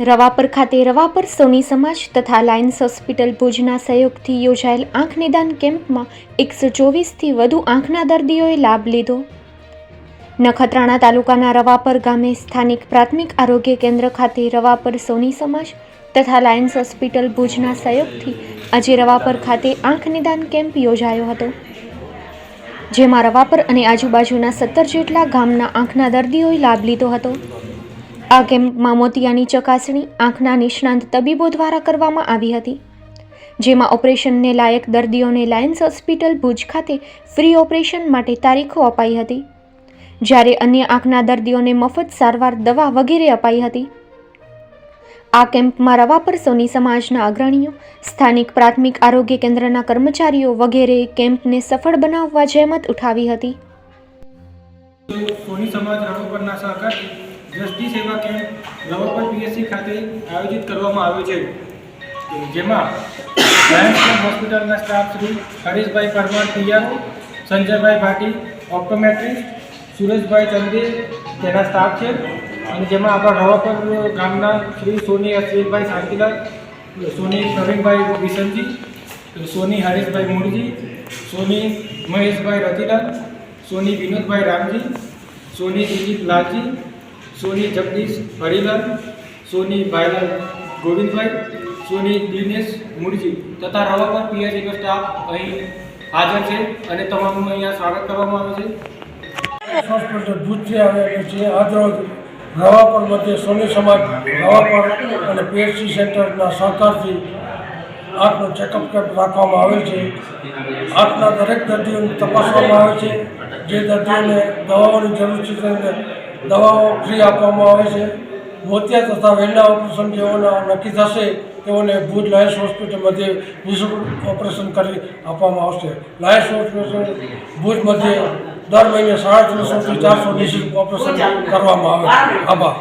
રવાપર ખાતે રવાપર સોની સમાજ તથા લાયન્સ હોસ્પિટલ ભુજના સહયોગથી યોજાયેલ આંખ નિદાન કેમ્પમાં એકસો ચોવીસથી વધુ આંખના દર્દીઓએ લાભ લીધો. નખત્રાણા તાલુકાના રવાપર ગામે સ્થાનિક પ્રાથમિક આરોગ્ય કેન્દ્ર ખાતે રવાપર સોની સમાજ તથા લાયન્સ હોસ્પિટલ ભુજના સહયોગથી આજે રવાપર ખાતે આંખ નિદાન કેમ્પ યોજાયો હતો. જેમાં રવાપર અને આજુબાજુના સત્તર જેટલા ગામના આંખના દર્દીઓએ લાભ લીધો હતો. આ કેમ્પમાં મોતિયાની ચકાસણી, આંખના નિષ્ણાંત તબીબો દ્વારા કરવામાં આવી હતી. જેમાં ઓપરેશનને લાયક દર્દીઓને લાયન્સ હોસ્પિટલ ભુજ ખાતે ફ્રી ઓપરેશન માટે તારીખો અપાઈ હતી. જ્યારે અન્ય આંખના દર્દીઓને મફત સારવાર દવા વગેરે અપાઈ હતી. આ કેમ્પમાં રવાપર સોની સમાજના અગ્રણીઓ, સ્થાનિક પ્રાથમિક આરોગ્ય કેન્દ્રના કર્મચારીઓ વગેરે કેમ્પને સફળ બનાવવા જહેમત ઉઠાવી હતી. સોની સમાજ રવાપરના સહકારથી દ્રષ્ટિ સેવા કેમ્પ રવાપર પીએસસી ખાતે આયોજિત કરવામાં આવ્યો છે. જેમાં લાયન્સ હોસ્પિટલના સ્ટાફ શ્રી હરીશભાઈ પરમાર પિયારો, સંજયભાઈ ભાટી, ઓપ્ટોમેટ્રિસ્ટ સુરેશભાઈ ચંદે તેના સ્ટાફ છે. અને જેમાં આપણા રવાપર ગામના શ્રી સોની અશ્વિનભાઈ શાંતિલાલ સોની પ્રવીણભાઈ વિસનજી સોની હરેશભાઈ મુરજી સોની મહેશભાઈ રતિલાલ, સોની વિનોદભાઈ રામજી, સોની દિલીપ લાલજી સોની જગદીશ હરિલાલ, સોની ભાઈલાલ ગોવિંદભાઈ, સોની દિનેશ મુરજી તથા રવાપર પીએચસીનો સ્ટાફ અહીં હાજર છે અને તમામનું અહીંયા સ્વાગત કરવામાં આવે છે. હોસ્પિટલ ભુજથી આવેલું છે આજરોજ રવાપર મધ્ય સોની સમાજ રવાપર અને પીએચસી સેન્ટરના સહકારથી આંખનો ચેકઅપ કેમ્પ રાખવામાં આવેલ છે. આંખના દરેક દર્દીઓને તપાસવામાં આવે છે. જે દર્દીઓને દવાઓની જરૂર છે તેમને દવાઓ ફ્રી આપવામાં આવે છે. મોતિયા તથા વહેલા ઓપરેશન જેઓના નક્કી થશે, તેઓને ભુજ લાયન્સ હોસ્પિટલ મધ્યે નિઃશુલ્ક ઓપરેશન કરી આપવામાં આવશે. લાયન્સ હોસ્પિટલ ભુજ મધ્યે દર મહિને સાડા ત્રણસોથી ચારસો નિઃશુલ્ક ઓપરેશન કરવામાં આવે આભાર.